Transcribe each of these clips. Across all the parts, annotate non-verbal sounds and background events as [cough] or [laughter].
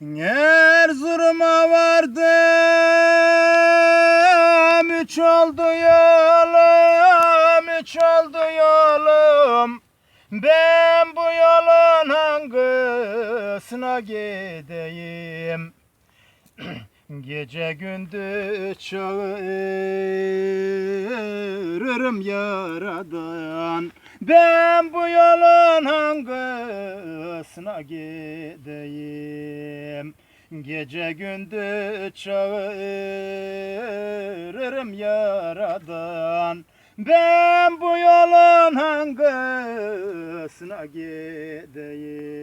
Erzurum'a vardım Üç oldu yolum Üç oldu yolum. Ben bu yolun hangisine gideyim? [clears throat] Gece gündüz çağırırım yaradan. Ben bu yolun hangisine gideyim Gece gündüz çağırırım yaradan Ben bu yolun hangisine gideyim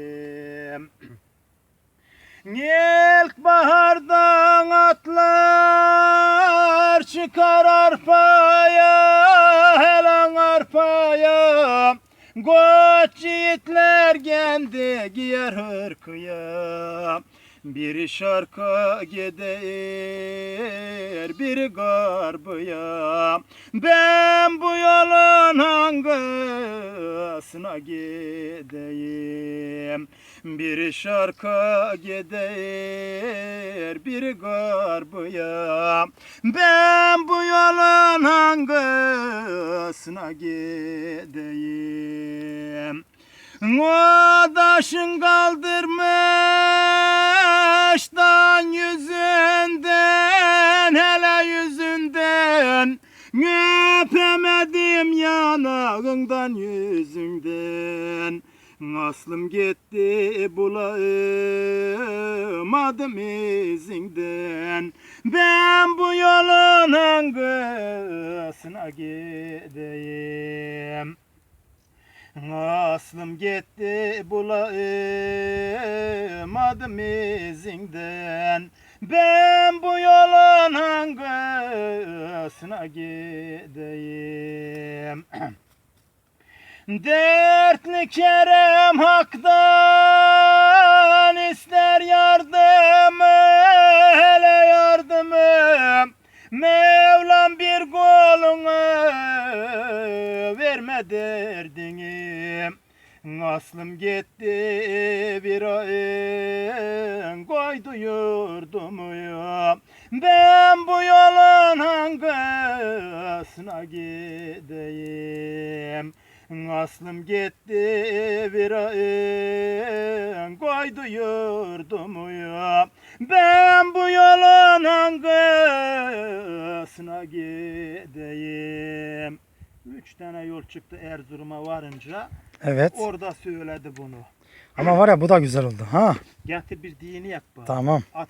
İlk bahardan atlar çıkar arpaya, helan arpaya. Koç yiğitler kendi giyer hırkıya. Biri şarka gider, biri garbıya. Ben bu yolun hangisine gideyim? Biri şarka gider, biri garbıya. Ben bu yolun hangisine gideyim? O daşın kaldırmış Öpemedim yanağından yüzünden. Aslım gitti bulamadım izinden Ben bu yolun hangisine gideyim Aslım gitti bulamadım izinden. Ben bu yolun hangisine gideyim? [clears throat] Dertli Kerem haktan ister yardımı hele yardımı. Mevlam bir kolunu verme derdini Aslım gitti bir ayın koydu yurdumu Ben bu yolun hangisine gideyim? Aslım gitti bir ayın koydu yurdumu Ben bu yolun hangisine gideyim? Üç tane yol çıktı Erzurum'a varınca Evet. Orada söyledi bunu Ama var ya bu da güzel oldu. Ha. Getir bir dini yak bana Tamam. At